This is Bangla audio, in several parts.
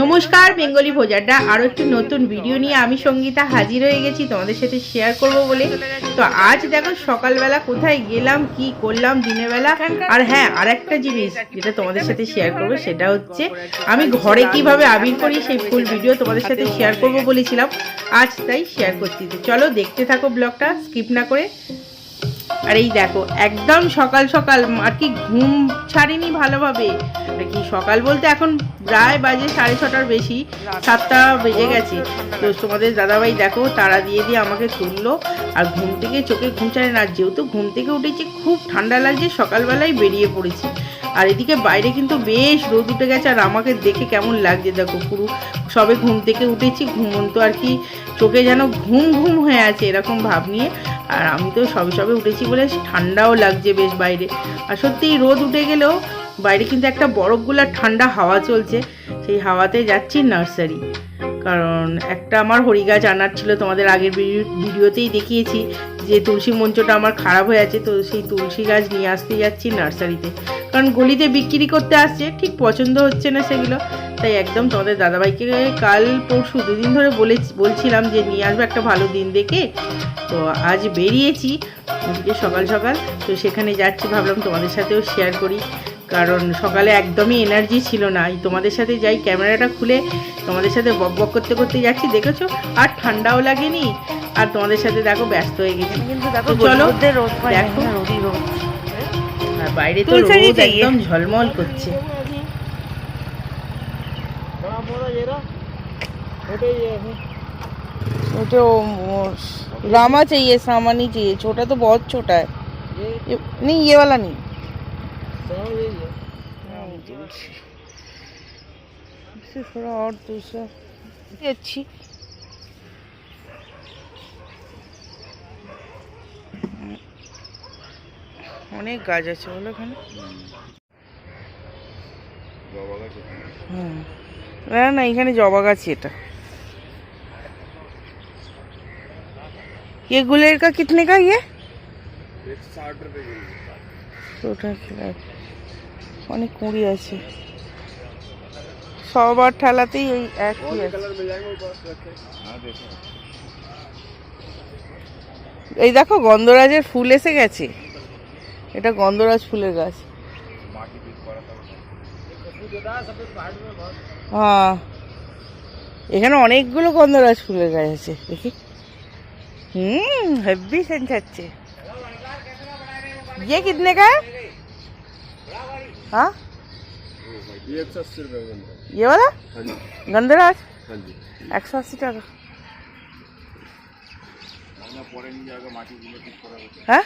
নমস্কার, বেঙ্গলি ভোজারটা আরও একটি নতুন ভিডিও নিয়ে আমি সঙ্গীতা হাজির হয়ে গেছি, তোমাদের সাথে শেয়ার করব বলে। তো আজ দেখো সকালবেলা কোথায় গেলাম, কি করলাম দিনের বেলা আর হ্যাঁ আর একটা জিনিস যেটা তোমাদের সাথে শেয়ার করব, সেটা হচ্ছে আমি ঘরে কীভাবে আবির করি সেই ফুল ভিডিও তোমাদের সাথে শেয়ার করব বলেছিলাম। আজ তাই শেয়ার করছি। চলো দেখতে থাকো ব্লগটা স্কিপ না করে। আর এই দেখো একদম সকাল সকাল আর কি ঘুম ছাড়েনি ভালোভাবে? আর কি সকাল বলতে এখন প্রায় বাজে সাড়ে ছটার বেশি সাতটা বেজে গেছে। তো তোমাদের দাদাভাই দেখো তারা দিয়ে দিয়ে আমাকে তুললো আর ঘুম থেকে চোখে ঘুম ছাড়ে না আর যেহেতু ঘুম থেকে উঠেছি খুব ঠান্ডা লাগছে সকালবেলায় বেরিয়ে পড়েছি। আর এদিকে বাইরে কিন্তু বেশ রোদ উঠে গেছে, আর আমাকে দেখে কেমন লাগছে দেখো পুরো। সবে ঘুম থেকে উঠেছি, ঘুমন্ত আর কি, চোখে যেন ঘুম ঘুম হয়ে আছে এরকম ভাব নিয়ে। আর আমি তো সবে সবে উঠেছি বলে ঠান্ডাও লাগছে বেশ বাইরে। আর সত্যি রোদ উঠে গেলেও বাইরে কিন্তু একটা বরফগুলা ঠান্ডা হাওয়া চলছে, সেই হাওয়াতে যাচ্ছি নার্সারি। কারণ একটা আমার হরি গাছ আনার ছিল, তোমাদের আগের ভিডিও- ভিডিওতেই দেখিয়েছি। যে তুলসী মঞ্চটা আমার খারাপ হয়ে আছে, তো সেই তুলসী গাছ নিয়ে আসতে যাচ্ছি নার্সারিতে। কারণ গলিতে বিক্রি করতে আসছে, ঠিক পছন্দ হচ্ছে না সেগুলো। তাই একদম তোমাদের দাদাভাইকে কাল পরশু দুদিন ধরে বলে বলছিলাম যে নিয়ে আসব একটা ভালো দিন দেখে। তো আজ বেরিয়েছি, আজকে সকাল সকাল। তো সেখানে যাচ্ছি, ভাবলাম তোমাদের সাথেও শেয়ার করি। কারণ সকালে একদমই এনার্জি ছিল না। এই তোমাদের সাথে যাই ক্যামেরাটা খুলে তোমাদের সাথে বক বক করতে করতে যাচ্ছি, দেখেছ? আর ঠান্ডাও লাগেনি। আর তোমাদের সাথে দেখো ব্যস্ত হয়ে গেছি কিন্তু দেখো তো চলো, রোদে রোদ পাই দেখো। না রোদই রোদ আর বাইরে তো তুলসী রোদ চাইয়ে। একদম ঝলমল করছে वो तो वो रामा चाहिए सामानी चाहिए छोटा तो बहुत छोटा है ये, नहीं ये वाला नहीं राम तुलसी इससे थोड़ा और दूसरा ये अच्छी অনেক গাছ আছে বলো এখানে হুম না না এখানে জবা গাছ এটা ये गुलेर का कितने का ये ওটা খেলার অনেক কুঁড়ি আছে সবার ঠেলাতেই ওই একই আছে এই দেখো গন্ধরাজের ফুল এসে গেছে এটা গন্ধরাজ ফুলের গাছ হ্যাঁ এখানে অনেকগুলো গন্ধরাজ ফুলের গাছ আছে দেখি হুম হেভি সেন্ট হচ্ছে ये कितने का है हाँ ये एक सौ अस्सी रुपये का बंदा है। ये वाला हाँ जी गंधराज हाँ जी একশো আশি টাকা পরে নিয়ে যাবে মাটিগুলো ঠিক করা হচ্ছে হ্যাঁ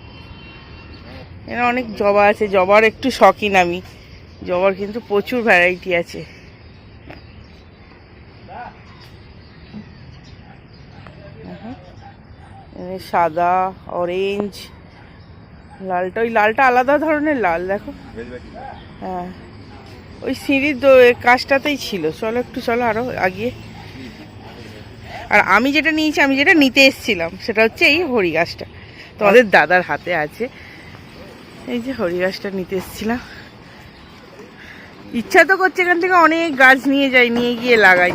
এখানে অনেক জবা আছে, জবার একটু শখিন আমি। জবার কিন্তু প্রচুর ভ্যারাইটি আছে। সাদা অরেঞ্জ লালটা, ওই লালটা আলাদা ধরনের লাল, দেখো। হ্যাঁ। ওই সিঁড়ির কাজটাতেই ছিল। চলো একটু, চলো আরও আগিয়ে আর আমি যেটা নিয়েছি, আমি যেটা নিতে এসেছিলাম, সেটা হচ্ছে এই হরি গাছটা তোমাদের দাদার হাতে আছে। এই যে হরি গাছটা নিতে এসেছিলাম। ইচ্ছা তো করছে এখান থেকে অনেক গাছ নিয়ে যাই, নিয়ে গিয়ে লাগাই।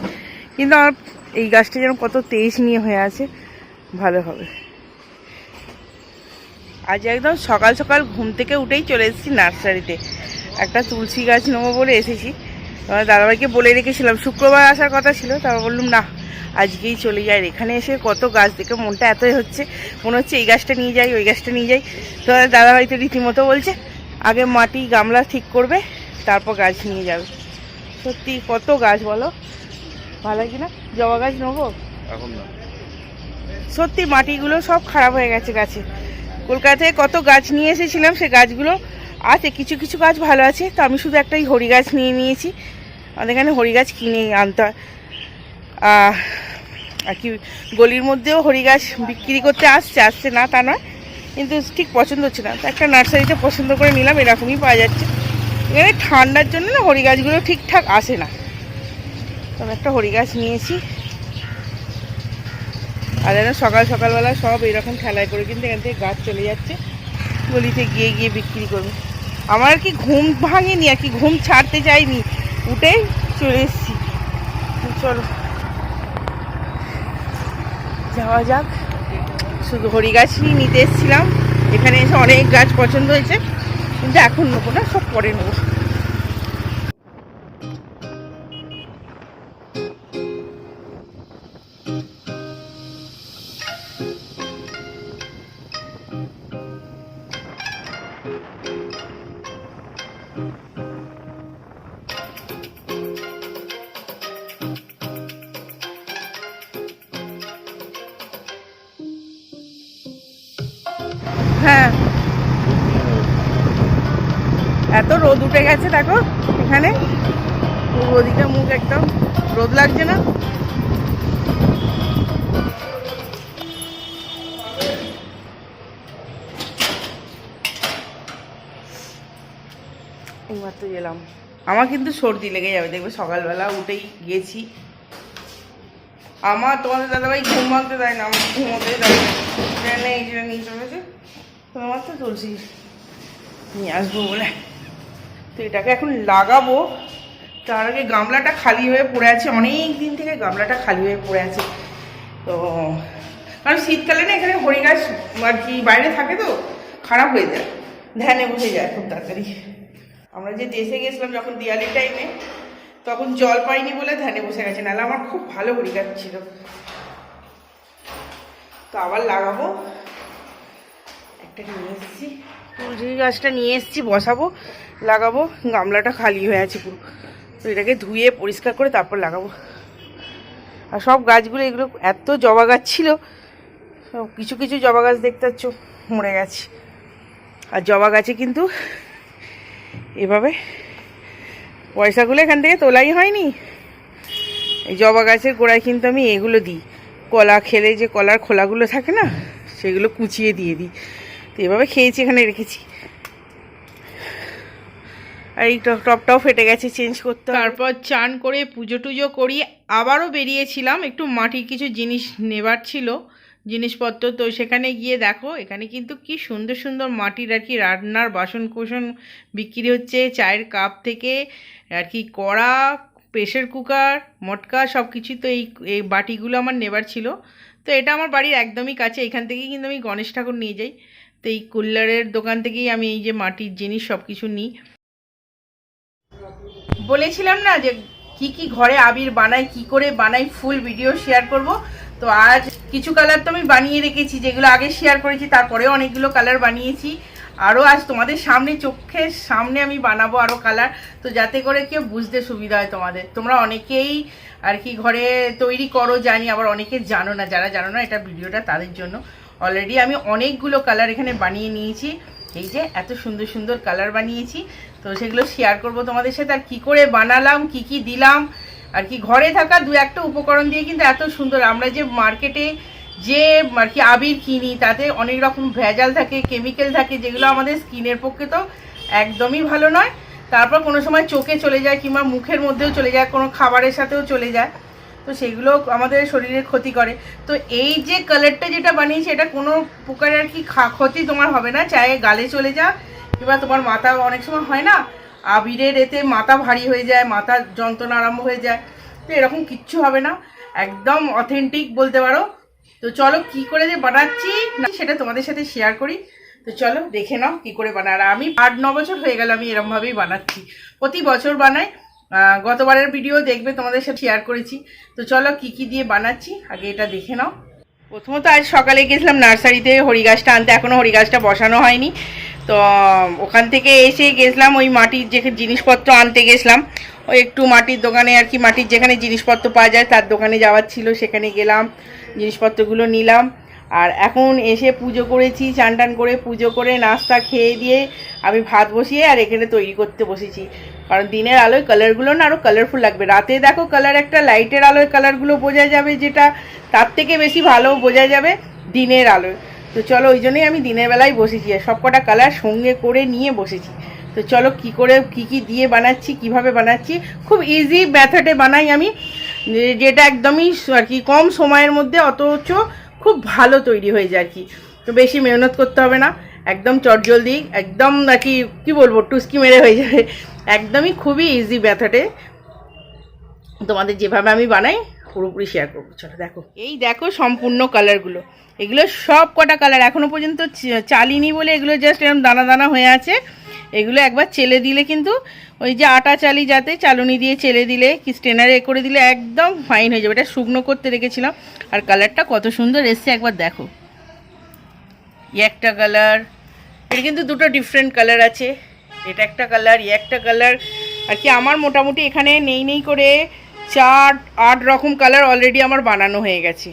কিন্তু আমার এই গাছটা যেন কত তেইশ নিয়ে হয়ে আছে, ভালো হবে। আজ একদম সকাল সকাল ঘুম থেকে উঠেই চলে এসেছি নার্সারিতে। একটা তুলসী গাছ নেব বলে এসেছি। দাদাভাইকে বলে রেখেছিলাম। শুক্রবার আসার কথা ছিল তারপর বললাম না আজকেই চলে যাই। এখানে এসে কত গাছ দেখে মনটা এতই হচ্ছে মনে হচ্ছে এই গাছটা নিয়ে যাই ওই গাছটা নিয়ে যাই। তো দাদাভাই তো রীতিমতো বলছে আগে মাটি গামলা ঠিক করবে তারপর গাছ নিয়ে যাবে। সত্যি কত গাছ বলো? ভালো কি না? জবা গাছ নেব? সত্যি মাটিগুলো সব খারাপ হয়ে গেছে গাছে। কলকাতা থেকে কত গাছ নিয়ে এসেছিলাম সে গাছগুলো আছে কিছু কিছু গাছ ভালো আছে তো আমি শুধু একটাই হরি গাছ নিয়ে নিয়েছি। আমাদের এখানে হরি গাছ কিনে আনতে হয়। আর কি, গলির মধ্যেও হরি গাছ বিক্রি করতে আসছে আসছে না তা নয়, কিন্তু ঠিক পছন্দ হচ্ছে না। তো একটা নার্সারিতে পছন্দ করে নিলাম, এরকমই পাওয়া যাচ্ছে। এখানে ঠান্ডার জন্য না হরি গাছগুলো ঠিকঠাক আসে না। তো একটা হরি গাছ নিয়েছি। আর যেন সকাল সকালবেলা সব এরকম ঠেলায় করে কিন্তু এখান থেকে গাছ চলে যাচ্ছে। গলিতে গিয়ে গিয়ে বিক্রি করবে। আমার আর কি ঘুম ভাঙেনি, আর কি ঘুম ছাড়তে চাইনি। উঠে চলে এসেছি। চলো। যাওয়া যাক। শুধু হরি গাছই নিতে এসেছিলাম। এখানে এসে অনেক গাছ পছন্দ হয়েছে। কিন্তু এখন নেব না, সব পরে নেব। কিন্তু সর্দি লেগে যাবে, দেখবে সকালবেলা উঠেই গেছি। আমার তোমাদের দাদাভাই ঘুম ভাঙতে দেয় না, আমার ঘুমোতে দেয় ট্রেনে এই জন্য নিয়ে নিয়ে আসব বলে। তো এটাকে এখন লাগাবো। তার আগে গামলাটা খালি হয়ে পড়ে আছে, অনেক দিন থেকে গামলাটা খালি হয়ে পড়ে আছে। তো কারণ শীতকালে না এখানে হরি গাছ আর কি বাইরে থাকে তো, খারাপ হয়ে যায়। ধ্যানে বসে যায় খুব তাড়াতাড়ি। আমরা যে দেশে গেছিলাম যখন দিয়ালির টাইমে তখন জল পাইনি বলে ধ্যানে বসে গেছে, নাহলে আমার খুব ভালো হরি গাছ ছিল তো আবার লাগাবো। একটা নিয়ে এসেছি। তুলসী গাছটা নিয়ে এসেছি, বসাবো, লাগাবো। গামলাটা খালি হয়ে আছে পুরো। তো এটাকে ধুয়ে পরিষ্কার করে তারপর লাগাবো। আর সব গাছগুলো এগুলো এত জবা গাছ ছিল কিছু কিছু জবা গাছ দেখতে পাচ্ছ, মরে গেছে। আর জবা গাছে কিন্তু এভাবে। পয়সাগুলো এখান থেকে তোলাই হয়নি। এই জবা গাছের গোড়ায় কিন্তু আমি এগুলো দিই। কলা খেলে যে কলার খোলাগুলো থাকে না, সেগুলো কুচিয়ে দিয়ে দিই। তো এভাবে খেয়েছি, এখানে রেখেছি। আর এই টপ- টপটাও ফেটে গেছে চেঞ্জ করতে। তারপর চান করে পুজো টুজো করি আবারও বেরিয়েছিলাম। একটু মাটির কিছু জিনিস নেবার ছিল। জিনিসপত্র। তো সেখানে গিয়ে দেখো, এখানে কিন্তু কি সুন্দর সুন্দর মাটির আর কি রান্নার বাসন কোসন বিক্রি হচ্ছে। চায়ের কাপ থেকে আর কি কড়া প্রেশার কুকার, মটকা সব কিছু তো এই এই বাটিগুলো আমার নেবার ছিল। তো এটা আমার বাড়ির একদমই কাছে, এখান থেকেই কিন্তু আমি গণেশ ঠাকুর নিয়ে যাই। তো এই কুল্লারের দোকান থেকেই আমি এই যে মাটির জিনিস সব কিছু নিই। বলেছিলাম না যে কি কি ঘরে আবির বানাই, কি করে বানাই, ফুল ভিডিও শেয়ার করব। তো আজ কিছু কালার তো আমি বানিয়ে রেখেছি, যেগুলো আগে শেয়ার করেছি, তারপরেও অনেকগুলো কালার বানিয়েছি। আরও আজ তোমাদের সামনে, চোখের সামনে আমি বানাবো আরও কালার তো যাতে করে কেউ বুঝতে সুবিধা হয় তোমাদের। তোমরা অনেকেই আর কি ঘরে তৈরি করো, জানি, আবার অনেকে জানো না, যারা জানো না, এটা ভিডিওটা তাদের জন্য। অলরেডি আমি অনেকগুলো কালার এখানে বানিয়ে নিয়েছি। এই যে, এত সুন্দর সুন্দর কালার বানিয়েছি। তো সেগুলো শেয়ার করব তোমাদের সাথে, আর কী করে বানালাম, কি কি দিলাম আর কি ঘরে থাকা দু একটা উপকরণ দিয়ে কিন্তু এত সুন্দর। আমরা যে মার্কেটে যে আর কি আবির কিনি, তাতে অনেক রকম ভেজাল থাকে কেমিক্যাল থাকে, যেগুলো আমাদের স্কিনের পক্ষে তো একদমই ভালো নয়। তারপর কোনো সময় চোখে চলে যায় কিংবা মুখের মধ্যেও চলে যায়, কোনো খাবারের সাথেও চলে যায়। তো সেগুলো আমাদের শরীরে ক্ষতি করে। তো এই যে কালারটা যেটা বানিয়েছি, এটা কোনো প্রকারের আর কি ক্ষতি তোমার হবে না। চাहे গালে চলে যা কিংবা তোমার মাথা অনেক সময় হয় না। আবিরের এতে মাথা ভারী হয়ে যায়, মাথা যন্ত্রণা আরম্ভ হয়ে যায়। তো এরকম কিচ্ছু হবে না, একদম অথেন্টিক বলতে পারো। তো চলো কি করে যে বানাচ্ছি না, সেটা তোমাদের সাথে শেয়ার করি। তো চলো দেখে নাও কি করে বানায়। আর আমি আট ন বছর হয়ে গেল আমি এরমভাবেই বানাচ্ছি। প্রতি বছর বানাই। গতবারের ভিডিও দেখবে, তোমাদের সাথে শেয়ার করেছি। তো চলো কি কি দিয়ে বানাচ্ছি, আগে এটা দেখে নাও। প্রথমত আজ সকালে গেছিলাম নার্সারিতে হরি গাছটা আনতে। এখনও হরি গাছটা বসানো হয়নি। তো ওখান থেকে এসে গেছিলাম ওই মাটির যে জিনিসপত্র আনতে গেছিলাম। ওই একটু মাটির দোকানে আর কি, মাটির যেখানে জিনিসপত্র পাওয়া যায় তার দোকানে যাওয়ার ছিল, সেখানে গেলাম, জিনিসপত্রগুলো নিলাম। আর এখন এসে পুজো করেছি, চান টান করে পুজো করে নাস্তা খেয়ে দিয়ে আমি ভাত বসিয়ে আর এখানে তৈরি করতে বসেছি। কারণ দিনের আলোয় কালারগুলো না আরও কালারফুল লাগবে। রাতে দেখো কালার একটা লাইটের আলোয় কালারগুলো বোঝা যাবে যেটা, তার থেকে বেশি ভালো বোঝা যাবে দিনের আলোয়। তো চলো ওই জন্যই আমি দিনের বেলায় বসেছি আর সব কটা কালার সঙ্গে করে নিয়ে বসেছি। তো চলো কি করে, কি কি দিয়ে বানাচ্ছি, কীভাবে বানাচ্ছি? খুব ইজি মেথডে বানাই আমি যেটা একদমই আর কি কম সময়ের মধ্যে অথচ খুব ভালো তৈরি হয়ে যায় আর কি। তো বেশি মেহনত করতে হবে না, একদম চটজলদি, একদম আর কি, কী বলব, টুস্কি মেরে হয়ে যাবে। একদমই খুবই ইজি মেথডে তোমাদের যেভাবে আমি বানাই পুরোপুরি শেয়ার করব। চলো দেখো। এই দেখো সম্পূর্ণ কালারগুলো এগুলো সব কটা কালার এখনও পর্যন্ত চালিনি বলে এগুলো জাস্ট এরকম দানা দানা হয়ে আছে। এগুলো একবার চেলে দিলে কিন্তু ওই যে আটা চালি যাতে চালুনি দিয়ে চেলে দিলে, কি স্টেনারে এ করে দিলে একদম ফাইন হয়ে যাবে। এটা শুকনো করতে রেখেছিলাম। আর কালারটা কত সুন্দর এসছে একবার দেখো। একটা কালারের কিন্তু দুটো ডিফারেন্ট কালার আছে। এটা একটা কালার ই একটা কালার আর কি আমার মোটামুটি এখানে নেই নেই করে চার, আট রকম কালার অলরেডি আমার বানানো হয়ে গেছে।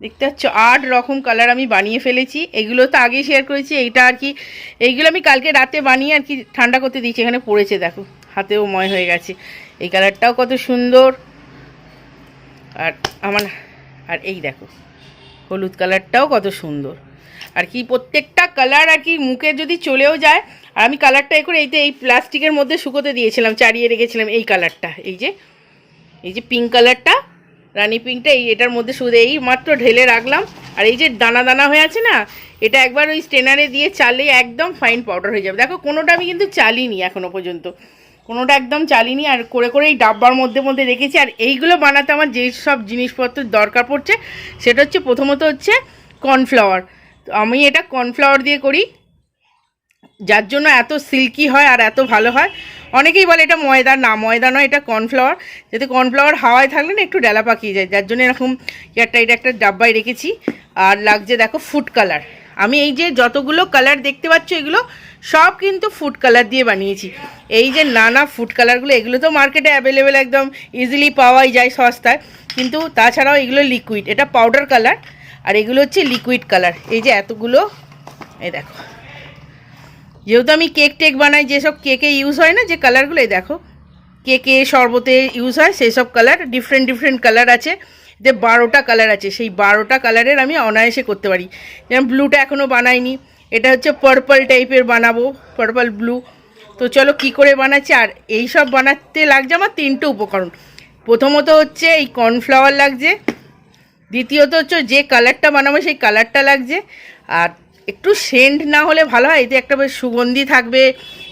দেখতে পাচ্ছ, আট রকম কালার আমি বানিয়ে ফেলেছি। এগুলো তো আগেই শেয়ার করেছি, এইটা আর কি, এইগুলো আমি কালকে রাতে বানিয়ে আর কি ঠান্ডা করতে দিয়েছি, এখানে পড়েছে, দেখো, হাতেও ময় হয়ে গেছে। এই কালারটাও কত সুন্দর। আর আমার, আর এই দেখো, হলুদ কালারটাও কত সুন্দর। আর কি প্রত্যেকটা কালার আর কি মুখে যদি চলেও যায়, আর আমি কালারটা এ করে এইতে এই প্লাস্টিকের মধ্যে শুকোতে দিয়েছিলাম চারিয়ে রেখেছিলাম, এই কালারটা এই যে এই যে পিঙ্ক কালারটা রানি পিঙ্কটা এই এটার মধ্যে শুধু এই মাত্র ঢেলে রাখলাম। আর এই যে দানা দানা হয়ে আছে না, এটা একবার ওই স্টেনারে দিয়ে চালে একদম ফাইন পাউডার হয়ে যাবে। দেখো, কোনোটা আমি কিন্তু চালিনি এখনও পর্যন্ত। কোনোটা একদম চালিনি, আর করে করে এই ডাব্বার মধ্যে মধ্যে রেখেছি। আর এইগুলো বানাতে আমার যেই সব জিনিসপত্রের দরকার পড়ছে, সেটা হচ্ছে প্রথমত হচ্ছে কর্নফ্লাওয়ার তো আমি এটা কর্নফ্লাওয়ার দিয়ে করি, যার জন্য এত সিল্কি হয় আর এত ভালো হয়। অনেকেই বলে এটা ময়দা, না, ময়দা নয়, এটা কর্নফ্লাওয়ার যাতে কর্নফ্লাওয়ার হাওয়ায় থাকলে না, একটু ডেলা পাকিয়ে যায়। যার জন্য এরকম একটা এটা একটা ডাব্বায় রেখেছি। আর লাগছে দেখো ফুড কালার আমি এই যে যতগুলো কালার দেখতে পাচ্ছ, এগুলো সব কিন্তু ফুড কালার দিয়ে বানিয়েছি। এই যে নানা ফুড কালারগুলো এগুলো তো মার্কেটে অ্যাভেলেবেল একদম ইজিলি পাওয়াই যায় সস্তায়। কিন্তু তাছাড়াও এগুলো লিকুইড এটা পাউডার কালার আর এগুলো হচ্ছে লিকুইড কালার এই যে এতগুলো, এই দেখো। যেহেতু আমি কেক টেক বানাই, যেসব কেকে ইউজ হয় না, যে কালারগুলো এই দেখো, কেকে শরবতে ইউজ হয় সেই সব কালার ডিফারেন্ট ডিফারেন্ট কালার আছে। যে বারোটা কালার আছে, সেই বারোটা কালারের আমি অনায়াসে করতে পারি। যেমন ব্লুটা এখনও বানাইনি, এটা হচ্ছে পার্পল টাইপের বানাবো পার্পল ব্লু তো চলো কি করে বানাচ্ছি, আর এই সব বানাতে লাগছে আমার তিনটে উপকরণ। প্রথমত হচ্ছে এই কর্নফ্লাওয়ার লাগছে, দ্বিতীয়ত হচ্ছে যে কালারটা বানাবো, সেই কালারটা লাগছে, আর একটু সেন্ট না হলে ভালো হয়, এতে একটা বেশ সুগন্ধি থাকবে,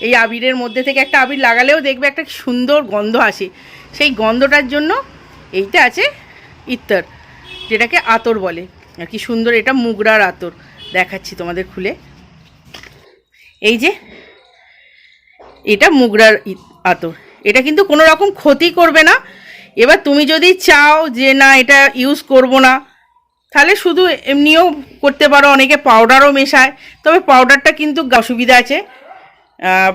এই আবিরের মধ্যে থেকে একটা আবির লাগালেও দেখবে একটা সুন্দর গন্ধ আসে। সেই গন্ধটার জন্য এইটা আছে ইত্তর, যেটাকে আতর বলে। আর কি সুন্দর এটা মুগরার আতর, দেখাচ্ছি তোমাদের খুলে। এই যে, এটা মুগরার আতর। এটা কিন্তু কোনো রকম ক্ষতি করবে না। এবার তুমি যদি চাও যে না, এটা ইউজ করব না তাহলে শুধু এমনিও করতে পারো, অনেকে পাউডারও মেশায়, তবে পাউডারটা কিন্তু অসুবিধা আছে।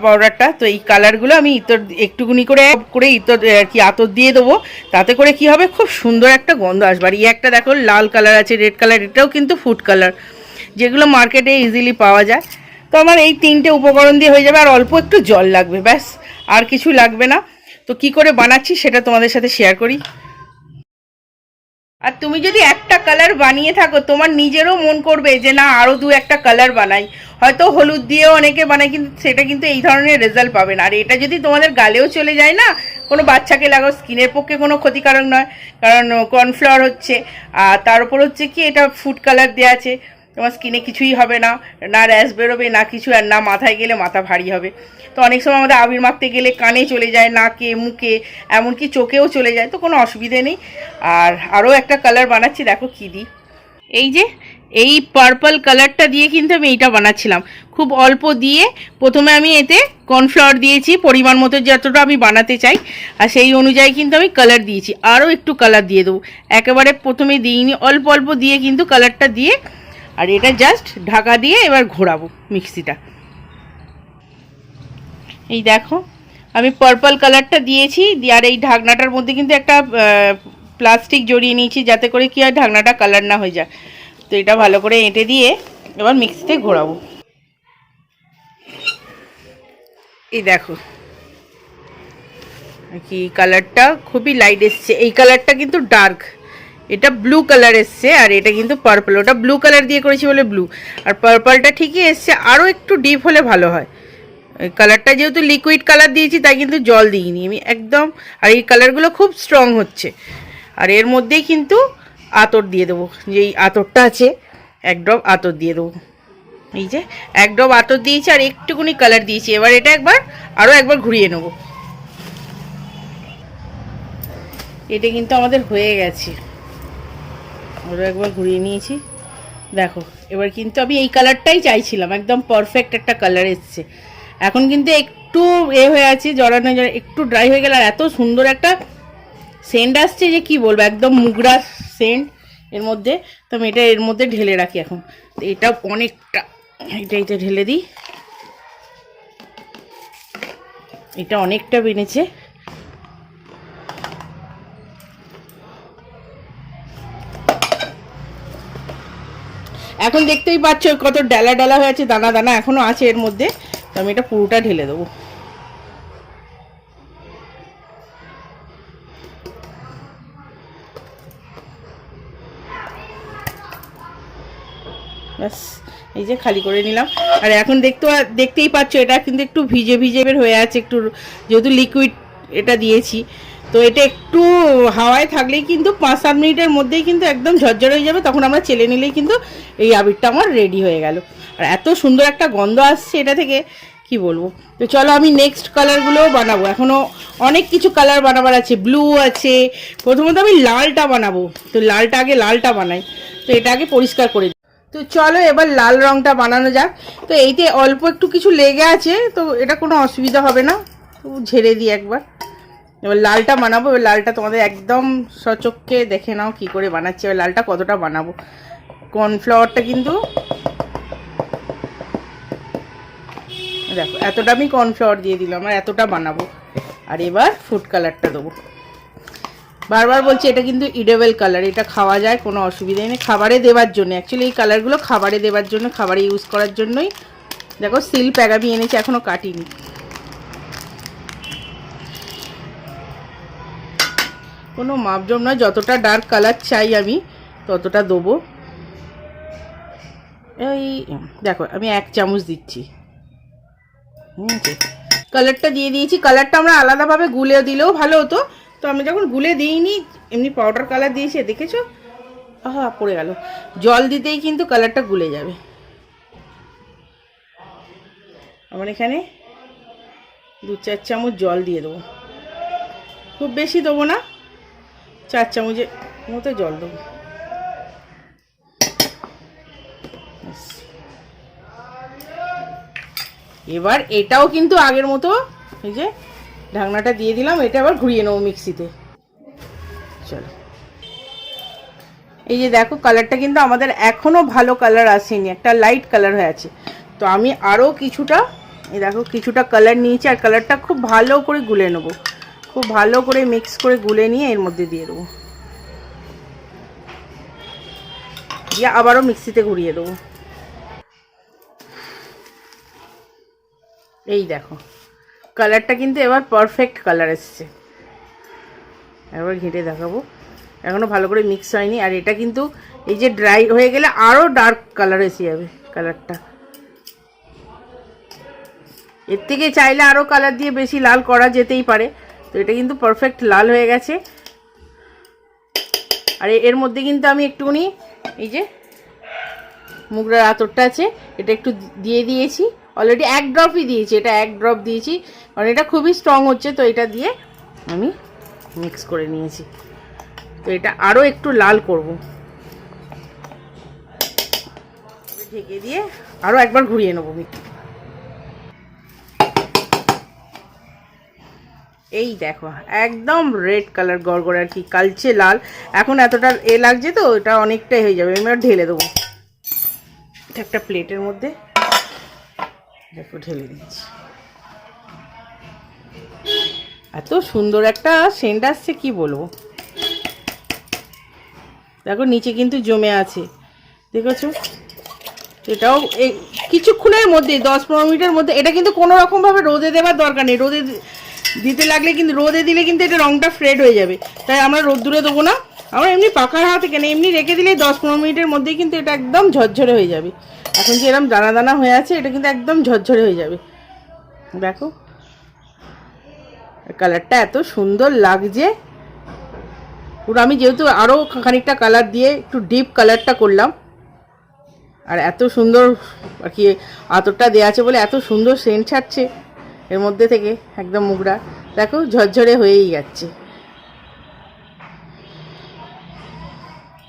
পাউডারটা তো এই কালারগুলো আমি ইতর, একটুকুনি করে করে ইতর কি আতর দিয়ে দেবো, তাতে করে কি হবে, খুব সুন্দর একটা গন্ধ আসবে। আর এই একটা দেখো, লাল কালার আছে রেড কালার এটাও কিন্তু ফুড কালার যেগুলো মার্কেটে ইজিলি পাওয়া যায়। তো আমার এই তিনটে উপকরণ দিয়ে হয়ে যাবে, আর অল্প একটু জল লাগবে, ব্যাস, আর কিছু লাগবে না। তো কি করে বানাচ্ছি সেটা তোমাদের সাথে শেয়ার করি। আর তুমি যদি একটা কালার বানিয়ে থাকো, তোমার নিজেরও মন করবে যে না আরও দু একটা কালার বানাই। হয়তো হলুদ দিয়েও অনেকে বানায়, কিন্তু সেটা কিন্তু এই ধরনের রেজাল্ট পাবে না। আর এটা যদি তোমাদের গালেও চলে যায় না, কোনো বাচ্চাকে লাগাও, স্কিনের পক্ষে কোনো ক্ষতিকারক নয়। কারণ কর্নফ্লাওয়ার হচ্ছে, আর তার উপর হচ্ছে কি, এটা ফুড কালার দেওয়া আছে। তোমার স্কিনে কিছুই হবে না না র্যাশ বেরোবে, না কিছু, আর না মাথায় গেলে মাথা ভারী হবে। তো অনেক সময় আমাদের আবির মাখতে গেলে কানে চলে যায়, নাকে, মুখে, এমনকি চোখেও চলে যায়, তো কোনো অসুবিধে নেই। আর আরও একটা কালার বানাচ্ছি, দেখো কী দিই। এই যে, এই পার্পল কালারটা দিয়ে কিন্তু আমি এইটা বানাচ্ছিলাম। খুব অল্প দিয়ে প্রথমে আমি এতে কর্নফ্লাওয়ার দিয়েছি, পরিমাণ মতো যতটা আমি বানাতে চাই, আর সেই অনুযায়ী কিন্তু আমি কালার দিয়েছি। আরও একটু কালার দিয়ে দেবো। একেবারে প্রথমে দিইনি, অল্প অল্প দিয়ে কিন্তু কালারটা দিয়ে আর এটা জাস্ট ঢাকা দিয়ে এবার ঘোরাবো মিক্সিটা। এই দেখো, আমি পার্পল কালারটা দিয়েছি, দিয়ে আর এই ঢাকনাটার মধ্যে কিন্তু একটা প্লাস্টিক জড়িয়ে নিয়েছি যাতে করে কি হয়, ঢাকনাটা কালার না হয়ে যায়। তো এটা ভালো করে এঁটে দিয়ে এবার মিক্সিতে ঘোরাবো। এই দেখো কি কালারটা খুবই লাইট এসছে। এই কালারটা কিন্তু ডার্ক এটা ব্লু কালার এসছে, আর এটা কিন্তু পার্পল ওটা ব্লু কালার দিয়ে করেছি বলে ব্লু আর পার্পলটা ঠিকই এসছে আরও একটু ডিপ হলে ভালো হয়। কালারটা যেহেতু লিকুইড কালার দিয়েছি, তাই কিন্তু জল দিইনি আমি, একদম। আর এই কালারগুলো খুব স্ট্রং হচ্ছে। আর এর মধ্যেই কিন্তু আতর দিয়ে দেবো, যেই আতরটা আছে, এক ড্রপ আতর দিয়ে দেবো। এই যে, এক ড্রপ আতর দিয়েছি, আর একটুকুনি কালার দিয়েছি। এবার এটা একবার আরও একবার ঘুরিয়ে নেব। এটা কিন্তু আমাদের হয়ে গেছে। আরও একবার ঘুরিয়ে নিয়েছি। দেখো, এবার কিন্তু আমি এই কালারটাই চাইছিলাম, একদম পারফেক্ট একটা কালার এসছে। এখন কিন্তু একটু এ হয়ে আছে, জড়ানো জড়া একটু ড্রাই হয়ে গেল আর এত সুন্দর একটা সেন্ট আসছে যে কি বলব, একদম মুগরা সেন্ট এর মধ্যে। তো আমি এটা এর মধ্যে ঢেলে রাখি এখন। তো এটা অনেকটা, এটা এটা ঢেলে দিই। এটা অনেকটা বেড়েছে। এখন দেখতেই পাচ্ছ কত ডালা ডালা হয়ে আছে, দানা দানা এখনও আছে এর মধ্যে। তো আমি এটা পুরোটা ঢেলে দেবো। ব্যাস, এই যে খালি করে নিলাম। আর এখন দেখতে দেখতেই পাচ্ছ এটা কিন্তু একটু ভিজে ভিজে বের হয়ে আছে, একটু যেহেতু লিকুইড এটা দিয়েছি। তো এটা একটু হাওয়ায় থাকলেই কিন্তু পাঁচ, সাত মিনিটের মধ্যেই কিন্তু একদম ঝরঝর হয়ে যাবে, তখন আমরা চেলে নিলেই কিন্তু এই আবিরটা আমার রেডি হয়ে গেল। আর এত সুন্দর একটা গন্ধ আসছে এটা থেকে, কি বলব? তো চলো আমি নেক্সট কালারগুলোও বানাবো। এখনও অনেক কিছু কালার বানাবার আছে ব্লু আছে, প্রথমত আমি লালটা বানাবো। তো লালটা আগে লালটা বানাই, তো এটা আগে পরিষ্কার করে। তো চলো এবার লাল রংটা বানানো যাক। তো এইতে অল্প একটু কিছু লেগে আছে, তো এটা কোনো অসুবিধা হবে না তো ঝেড়ে দিই একবার। এবার লালটা বানাবো, এবার লালটা তোমাদের একদম সচক্ষে দেখে নাও কি করে বানাচ্ছি, এবার লালটা কতটা বানাবো। কর্নফ্লাওয়ারটা কিন্তু দেখো, এতটা আমি কর্নফ্লাওয়ার দিয়ে দিলাম, আর এতটা বানাবো। আর এবার ফুড কালারটা দেবো। বারবার বলছি, এটা কিন্তু ইডেবল কালার এটা খাওয়া যায়, কোনো অসুবিধা নেই। খাবারে দেওয়ার জন্য অ্যাকচুয়ালি এই কালারগুলো খাবারে দেওয়ার জন্য, খাবারে ইউজ করার জন্যই। দেখো সিল প্যাক আমি এনেছি এখনও কাটিনি। কোনো মাপজম নয়, যতটা ডার্ক কালার চাই আমি, ততটা দেবো। এই, দেখো, আমি এক চামচ দিচ্ছি। কালারটা দিয়ে দিয়েছি। কালারটা আমরা আলাদাভাবে গুলে দিলেও ভালো হতো। তো আমি যখন গুলে দিইনি, এমনি পাউডার কালার দিয়েছি দেখেছ? আহা, পড়ে গেল। জল দিতেই কিন্তু কালারটা গুলে যাবে। আমার এখানে দু চার চামচ জল দিয়ে দেবো। খুব বেশি দেবো না। চার চামচের মতো জল দেবো। এবার এটাও কিন্তু আগের মতো, এই যে ঢাকনাটা দিয়ে দিলাম, এটা আবার ঘুরিয়ে নেব মিক্সিতে। চলো। এই যে দেখো, কালারটা কিন্তু আমাদের এখনও ভালো কালার আসেনি, একটা লাইট কালার হয়ে আছে। তো আমি আরও কিছুটা, এই দেখো, কিছুটা কালার নিয়েছি, আর কালারটা খুব ভালো করে গুলে নেব। খুব ভালো করে মিক্স করে গুলে নিয়ে এর মধ্যে দিয়ে দেবো। দিয়ে আবারও মিক্সিতে ঘুরিয়ে দেবো। এই দেখো, কালারটা কিন্তু এবার পারফেক্ট কালার এসছে। এবার ঘেঁটে দেখাবো। এখনও ভালো করে মিক্স হয়নি, আর এটা কিন্তু এই যে ড্রাই হয়ে গেলে আরও ডার্ক কালার এসে যাবে কালারটা এর থেকে চাইলে আরও কালার দিয়ে বেশি লাল করা যেতেই পারে। তো এটা কিন্তু পারফেক্ট লাল হয়ে গেছে। আর এর মধ্যে কিন্তু আমি একটুখানি এই যে মুগরার আতরটা আছে, এটা একটু দিয়ে দিয়েছি। অলরেডি এক ড্রপই দিয়েছি, এটা এক ড্রপ দিয়েছি। কারণ এটা খুবই স্ট্রং হচ্ছে, তো এটা দিয়ে আমি মিক্স করে নিয়েছি। তো এটা আরও একটু লাল করব। ঢেকে দিয়ে আরও একবার ঘুরিয়ে নেব আমি এই দেখো, একদম রেড কালার গড়গড় আর কি, কালচে লাল। এখন এতটা এ লাগছে তো এটা অনেকটাই হয়ে যাবে। আমি ঢেলে দেবো। একটা প্লেটের মধ্যে। দেখো, ঢেলে দিচ্ছি। এত সুন্দর একটা সেন্ট আসছে, কি বলব? দেখো, নিচে কিন্তু জমে আছে। দেখেছ? এটাও কিছুক্ষণের মধ্যে দশ পনেরো মিনিটের মধ্যে। এটা কিন্তু কোনো রকমভাবে রোদে দেওয়ার দরকার নেই। রোদে দিতে লাগলে কিন্তু, রোদে দিলে কিন্তু এটা রংটা ফ্রেড হয়ে যাবে। তাই আমরা রোদ্দুরে দেবো না। আমরা এমনি পাকার হাতে কেন এমনি রেখে দিলে দশ পনেরো মিনিটের মধ্যেই কিন্তু এটা একদম ঝরঝরে হয়ে যাবে। এখন যে এরকম দানা দানা হয়ে আছে, এটা কিন্তু একদম ঝরঝরে হয়ে যাবে। দেখো। কালারটা এত সুন্দর লাগছে। পুরো আমি যেহেতু আরও খানিকটা কালার দিয়ে একটু ডিপ কালারটা করলাম। আর এত সুন্দর আর কি আতরটা দেওয়া আছে বলে এত সুন্দর সেন্ট ছাড়ছে। এর মধ্যে থেকে একদম মুগড়া। দেখো, ঝরঝরে হয়েই যাচ্ছে।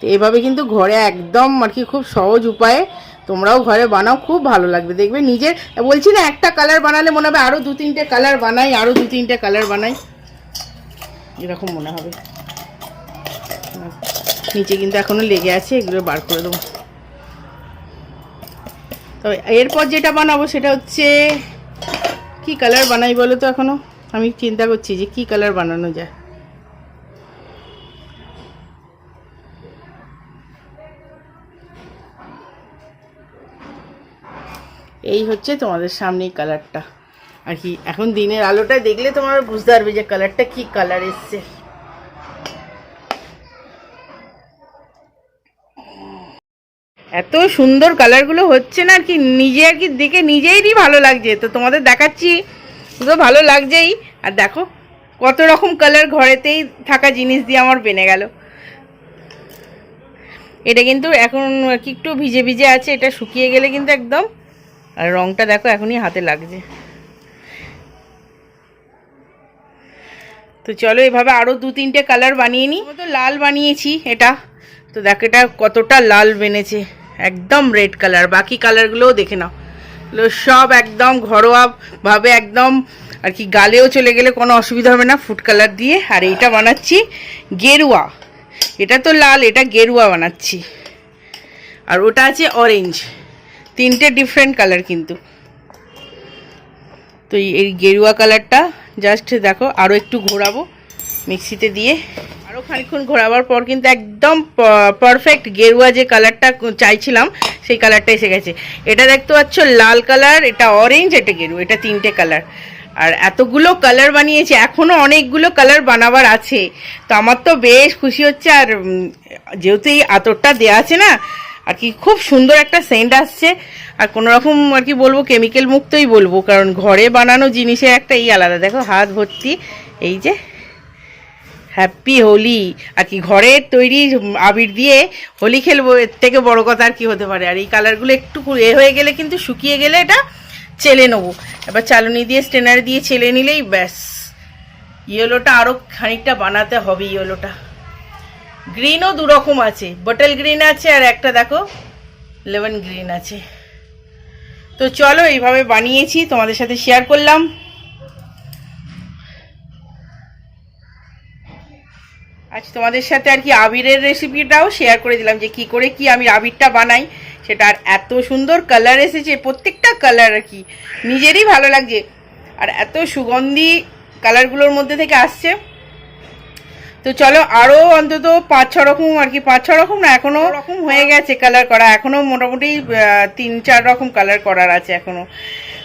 তো এভাবে কিন্তু ঘরে একদম আর কি খুব সহজ উপায়ে তোমরাও ঘরে বানাও, খুব ভালো লাগবে। দেখবে নিজের, বলছি না, একটা কালার বানালে মনে হবে আরও দু তিনটে কালার বানাই আরও দু তিনটে কালার বানাই। এরকম মনে হবে। নিচে কিন্তু এখনও লেগে আছে, এগুলো বার করে দেবো। তবে এরপর যেটা বানাবো সেটা হচ্ছে কি কালার বানাই বলো তো এখনও? আমি চিন্তা করছি যে কি কালার বানানো যায়। এই হচ্ছে তোমাদের সামনে কালারটা আর কি, এখন দিনের আলোটা দেখলে তোমার বুঝতে পারবে যে কালারটা কি কালার এসছে। এত সুন্দর কালারগুলো হচ্ছে না আর কি, নিজে আর কি দেখে নিজেরই ভালো লাগছে। তো তোমাদের দেখাচ্ছি তো ভালো লাগছেই। আর দেখো, কত রকম কালার ঘরেতেই থাকা জিনিস দিয়ে আমার বেনে গেল। এটা কিন্তু এখন কি একটু ভিজে ভিজে আছে, এটা শুকিয়ে গেলে কিন্তু একদম। আর রংটা দেখো, এখনই হাতে লাগছে। তো চলো এভাবে আরও দু তিনটে কালার বানিয়ে নিই তো লাল বানিয়েছি এটা। তো দেখো এটা কতটা লাল বেনেছে। একদম রেড কালার বাকি কালারগুলোও দেখে নাও। সব একদম ঘরোয়া ভাবে একদম আর কি গালেও চলে গেলে কোনো অসুবিধা হবে না ফুড কালার দিয়ে। আর এইটা বানাচ্ছি গেরুয়া। এটা তো লাল, এটা গেরুয়া বানাচ্ছি। আর ওটা আছে অরেঞ্জ তিনটে ডিফারেন্ট কালার কিন্তু। তো এই গেরুয়া কালারটা জাস্ট দেখো আরও একটু ঘোরাবো। মিক্সিতে দিয়ে আরও খানিক্ষণ ঘোরাবার পর কিন্তু একদম পারফেক্ট গেরুয়া যে কালারটা চাইছিলাম, সেই কালারটা এসে গেছে। এটা দেখতে পাচ্ছ লাল কালার এটা অরেঞ্জ এটা গেরুয়া, এটা তিনটে কালার আর এতগুলো কালার বানিয়েছে এখনও অনেকগুলো কালার বানাবার আছে। তো আমার তো বেশ খুশি হচ্ছে, আর যেহেতু এই আতরটা দেওয়া আছে না, আর কি খুব সুন্দর একটা সেন্ট আসছে, আর কোনো রকম, আর কি বলব কেমিক্যাল মুক্তই বলব, কারণ ঘরে বানানো জিনিসের একটা এই আলাদা। দেখো হাত ভর্তি, এই যে হ্যাপি হোলি আর কি ঘরের তৈরি আবির দিয়ে হোলি খেলব, এর থেকে বড় কথা আর কি হতে পারে। আর এই কালারগুলো একটু এ হয়ে গেলে কিন্তু শুকিয়ে গেলে এটা চেলে নেব। এবার চালনি দিয়ে স্টেনার দিয়ে চেলে নিলেই ব্যাস। ইয়েলোটা আরও খানিকটা বানাতে হবে ইয়েলোটা। গ্রিনও দু রকম আছে। বটল গ্রিন আছে আর একটা দেখো লেমন গ্রিন আছে। তো চলো এইভাবে বানিয়েছি, তোমাদের সাথে শেয়ার করলাম। আজ তোমাদের সাথে আর কি আবিরের রেসিপিটাও শেয়ার করে দিলাম, যে কি করে কি আমি আবিরটা বানাই। সেটা আর এত সুন্দর কালার এসেছে, প্রত্যেকটা কালার আর কি। নিজেরই ভালো লাগছে। আর এত সুগন্ধি কালারগুলোর মধ্যে থেকে আসছে। তো চলো আরও অন্তত পাঁচ ছ রকম আর কি পাঁচ ছ রকম না এখনও রকম হয়ে গেছে কালার করা। এখনও মোটামুটি তিন চার রকম কালার করার আছে এখনও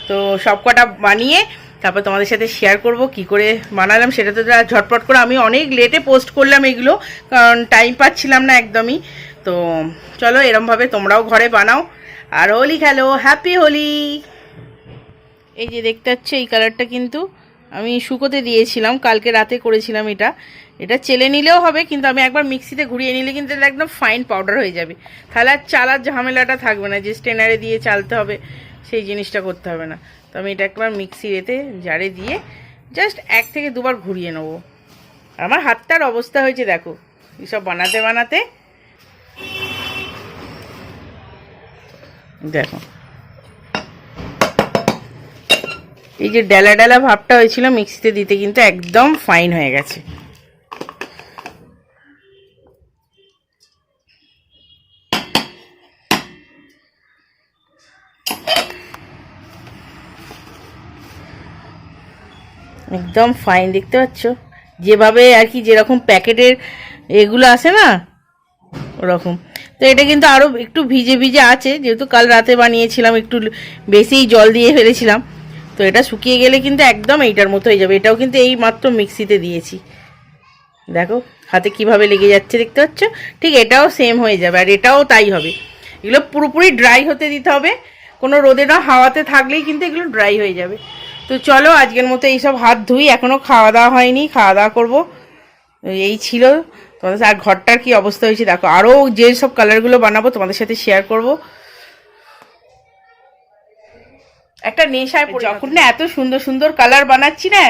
তো সব কটা বানিয়ে তারপর তোমাদের সাথে শেয়ার করব, কি করে বানালাম সেটা তো ঝটপট করে। আমি অনেক লেটে পোস্ট করলাম এগুলো, কারণ টাইম পাচ্ছিলাম না একদমই। তো চলো, এরমভাবে তোমরাও ঘরে বানাও। আর হোলি খেলো হ্যাপি হোলি! এই যে দেখতে পাচ্ছ, এই কালারটা কিন্তু আমি শুকোতে দিয়েছিলাম, কালকে রাতে করেছিলাম এটা। এটা চেলে নিলেও হবে, কিন্তু আমি একবার মিক্সিতে ঘুরিয়ে নিলে কিন্তু এটা একদম ফাইন পাউডার হয়ে যাবে। তাহলে আর চালার ঝামেলাটা থাকবে না, যে স্টেনারে দিয়ে চালতে হবে, সেই জিনিসটা করতে হবে না। তো আমি এটা একবার মিক্সির এতে জারে দিয়ে জাস্ট এক থেকে দুবার ঘুরিয়ে নেব। আমার হাতটার অবস্থা হয়েছে, দেখো, এসব বানাতে বানাতে। দেখো। এই যে ডেলা ডেলা ভাবটা হয়েছিল মিক্সিতে দিতে, কিন্তু একদম ফাইন হয়ে গেছে। একদম ফাইন দেখতে পাচ্ছ? যেভাবে আর কি যেরকম প্যাকেটের এগুলো আসে না, ওরকম। তো এটা কিন্তু আরও একটু ভিজে ভিজে আছে, যেহেতু কাল রাতে বানিয়েছিলাম, একটু বেশিই জল দিয়ে ফেলেছিলাম। তো এটা শুকিয়ে গেলে কিন্তু একদম এইটার মতো হয়ে যাবে। এটাও কিন্তু এই মাত্র মিক্সিতে দিয়েছি। দেখো, হাতে কীভাবে লেগে যাচ্ছে দেখতে পাচ্ছ? ঠিক এটাও সেম হয়ে যাবে, আর এটাও তাই হবে। এগুলো পুরোপুরি ড্রাই হতে দিতে হবে। কোনো রোদে না হাওয়াতে থাকলেই কিন্তু এগুলো ড্রাই হয়ে যাবে। তো চলো আজকের মতো এইসব হাত ধুই এখনও খাওয়া দাওয়া হয়নি খাওয়া দাওয়া করব। এই ছিল। তোমাদের আর ঘরটার কি অবস্থা হয়েছে দেখো। আরও যে সব কালারগুলো বানাবো তোমাদের সাথে শেয়ার করব। একটা নেশায় পড়ে যখন না এত সুন্দর সুন্দর কালার বানাচ্ছি না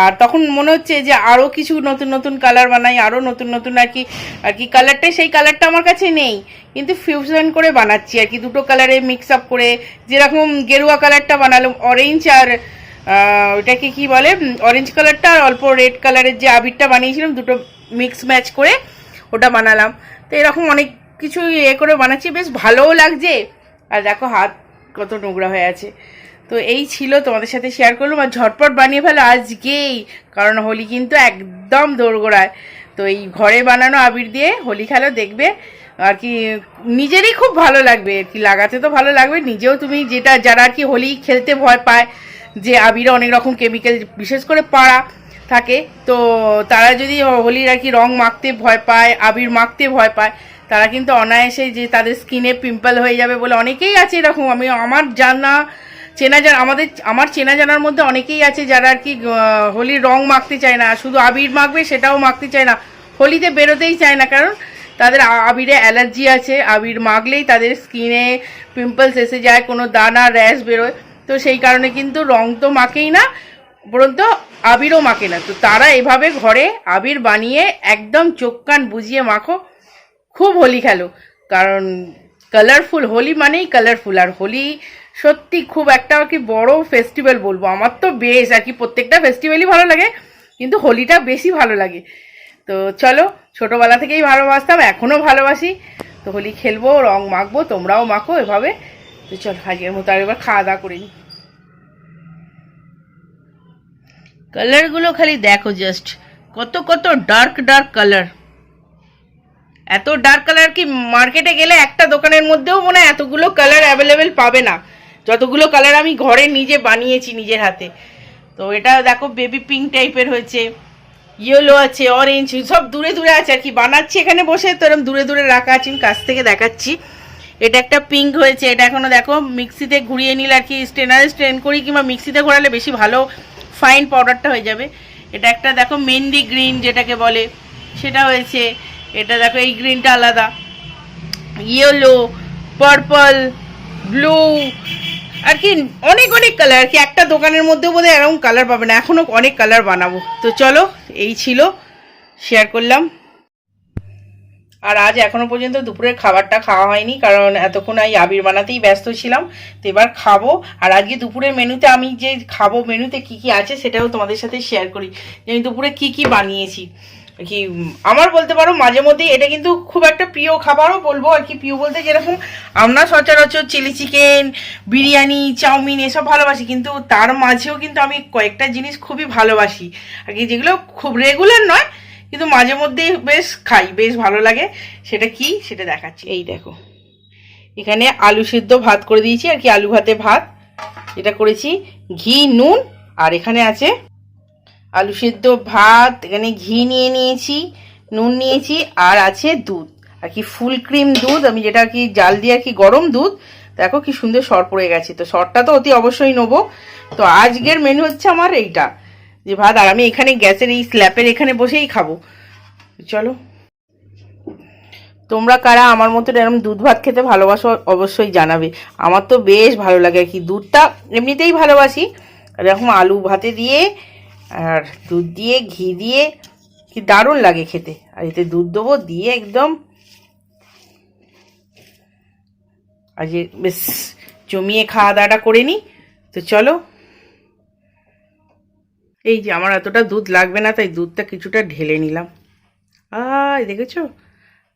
আর তখন মনে হচ্ছে যে আরও কিছু নতুন নতুন কালার বানাই আরও নতুন নতুন আর কি আর কি কালারটা সেই কালারটা আমার কাছে নেই। কিন্তু ফিউশন করে বানাচ্ছি আর কি দুটো কালারে মিক্স আপ করে যেরকম গেরুয়া কালারটা বানালাম অরেঞ্জ আর ওটাকে কি বলে? অরেঞ্জ কালারটা আর অল্প রেড কালারের যে আবিরটা বানিয়েছিলাম, দুটো মিক্স ম্যাচ করে ওটা বানালাম। তো এরকম অনেক কিছু ইয়ে করে বানাচ্ছি, বেশ ভালোও লাগছে। আর দেখো হাত কত নোংরা হয়ে আছে। তো এই ছিল, তোমাদের সাথে শেয়ার করলাম। আর ঝটপট বানিয়ে ফেলো আজকেই, কারণ হোলি কিন্তু একদম দোরগোড়ায়। তো এই ঘরে বানানো আবির দিয়ে হোলি খেলো, দেখবে আর কি নিজেরই খুব ভালো লাগবে। আর কি লাগাতে তো ভালো লাগবে, নিজেও তুমি যেটা, যারা আর কি হোলি খেলতে ভয় পায় যে আবিরে অনেক রকম কেমিক্যাল বিশেষ করে পাড়া থাকে, তো তারা যদি হোলির আর কি রং মাখতে ভয় পায়, আবির মাখতে ভয় পায়, তারা কিন্তু অনায়াসে যে তাদের স্কিনে পিম্পল হয়ে যাবে বলে অনেকেই আছে এরকম। আমি, আমার জানা, চেনা জানা, আমাদের, আমার চেনা জানার মধ্যে অনেকেই আছে যারা আর কি হোলির রং মাখতে চায় না। শুধু আবির মাখবে, সেটাও মাখতে চায় না। হোলিতে বেরোতেই চায় না, কারণ তাদের আবিরে অ্যালার্জি আছে। আবির মাখলেই তাদের স্কিনে পিম্পলস এসে যায়, কোনো দানা র্যাশ বেরোয়। তো সেই কারণে কিন্তু রং তো মাখেই না উপরন্ত আবিরও মাখে না। তো তারা এভাবে ঘরে আবির বানিয়ে একদম চোখ কান বুঝিয়ে মাখো, খুব হোলি খেলো। কারণ কালারফুল হোলি মানেই কালারফুল আর হোলি সত্যি খুব একটা আর কি বড় ফেস্টিভ্যাল বলব। আমার তো বেশ, আর কি প্রত্যেকটা ফেস্টিভ্যালই ভালো লাগে, কিন্তু হোলিটা বেশি ভালো লাগে। তো চলো, ছোটোবেলা থেকেই ভালোবাসতাম এখনও ভালোবাসি। তো হোলি খেলব, রং মাখবো, তোমরাও মাখো এভাবে। তো চলো, আজকের মতো আর এবার খাওয়া দাওয়া করে নিই কালারগুলো খালি দেখো জাস্ট কত কত ডার্ক ডার্ক কালার এত ডার্ক কালার কি মার্কেটে গেলে একটা দোকানের মধ্যেও মনে হয় এতগুলো কালার অ্যাভেলেবেল পাবে না। যতগুলো কালার আমি ঘরে নিজে বানিয়েছি নিজের হাতে। তো এটা দেখো বেবি পিঙ্ক টাইপের হয়েছে। ইয়েলো আছে অরেঞ্জ সব দূরে দূরে আছে আর কি। বানাচ্ছি এখানে বসে, তো এরকম দূরে দূরে রাখা আছে কাছ থেকে দেখাচ্ছি। এটা একটা পিঙ্ক হয়েছে, এটা এখনও দেখো মিক্সিতে ঘুরিয়ে নিলে আর কি স্ট্রেনারে স্ট্রেন করি কিংবা মিক্সিতে ঘোরালে বেশি ভালো ফাইন পাউডারটা হয়ে যাবে। এটা একটা দেখো মেহেন্দি গ্রিন যেটাকে বলে, সেটা হয়েছে। এটা দেখো, এই গ্রিনটা আলাদা। ইয়েলো পার্পল ব্লু আর কি অনেক অনেক কালার আর কি একটা দোকানের মধ্যে বোধহয় এরকম কালার পাবে না। এখনও অনেক কালার বানাবো। তো চলো, এই ছিল। শেয়ার করলাম। আর আজ এখনও পর্যন্ত দুপুরের খাবারটা খাওয়া হয়নি, কারণ এতক্ষণ এই আবির বানাতেই ব্যস্ত ছিলাম। তো এবার খাব, আর আজকে দুপুরের মেনুতে আমি যে খাব, মেনুতে কি কি আছে সেটাও তোমাদের সাথে শেয়ার করি। যে আমি দুপুরে কি কি বানিয়েছি। কি আমার বলতে পারো, মাঝে মধ্যেই এটা কিন্তু খুব একটা প্রিয় খাবারও বলব, আর কি প্রিয় বলতে যেরকম আমরা সচরাচর চিলি চিকেন বিরিয়ানি, চাউমিন এসব ভালোবাসি, কিন্তু তার মাঝেও কিন্তু আমি কয়েকটা জিনিস খুবই ভালোবাসি। আর কি যেগুলো খুব রেগুলার নয় কিন্তু মাঝে মধ্যেই বেশ খাই, বেশ ভালো লাগে। সেটা কি? সেটা দেখাচ্ছি। এই দেখো। এখানে আলু সিদ্ধ ভাত করে দিয়েছি। আর কি আলু ভাতে ভাত? এটা করেছি ঘি, নুন। আর এখানে আছে আলু সিদ্ধ ভাত। এখানে ঘি নিয়ে নিয়েছি, নুন নিয়েছি, আর আছে দুধ। আর কি ফুল ক্রিম দুধ। আমি যেটা কি জাল দিয়ে আর কি গরম দুধ, দেখো কি সুন্দর সর পড়ে গেছে। তো সরটা তো অতি অবশ্যই নেব। তো আজকের মেনু হচ্ছে আমার এইটা। যে ভাত, আর আমি এখানে গ্যাসের এই স্ল্যাপের এখানে বসেই খাব। চলো। তোমরা কারা আমার মতো এরকম দুধ ভাত খেতে ভালোবাসো অবশ্যই জানাবে। আমার তো বেশ ভালো লাগে আর কি। দুধটা এমনিতেই ভালোবাসি। আর এরকম আলু ভাতে দিয়ে, আর দুধ দিয়ে, ঘি দিয়ে, কি দারুণ লাগে খেতে। আর এতে দুধ দেবো দিয়ে একদম। আজ বেশ, জমিয়ে খাওয়া দাওয়াটা করে নিই তো চলো। এই যে আমার এতটা দুধ লাগবে না, তাই দুধটা কিছুটা ঢেলে নিলাম। আয়, দেখেছ?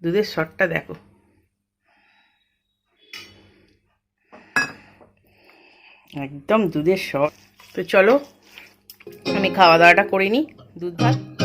দুধের শটটা দেখো। একদম দুধের শট। তো চলো, আমি খাওয়া দাওয়াটা করে নিই, দুধ ভাত।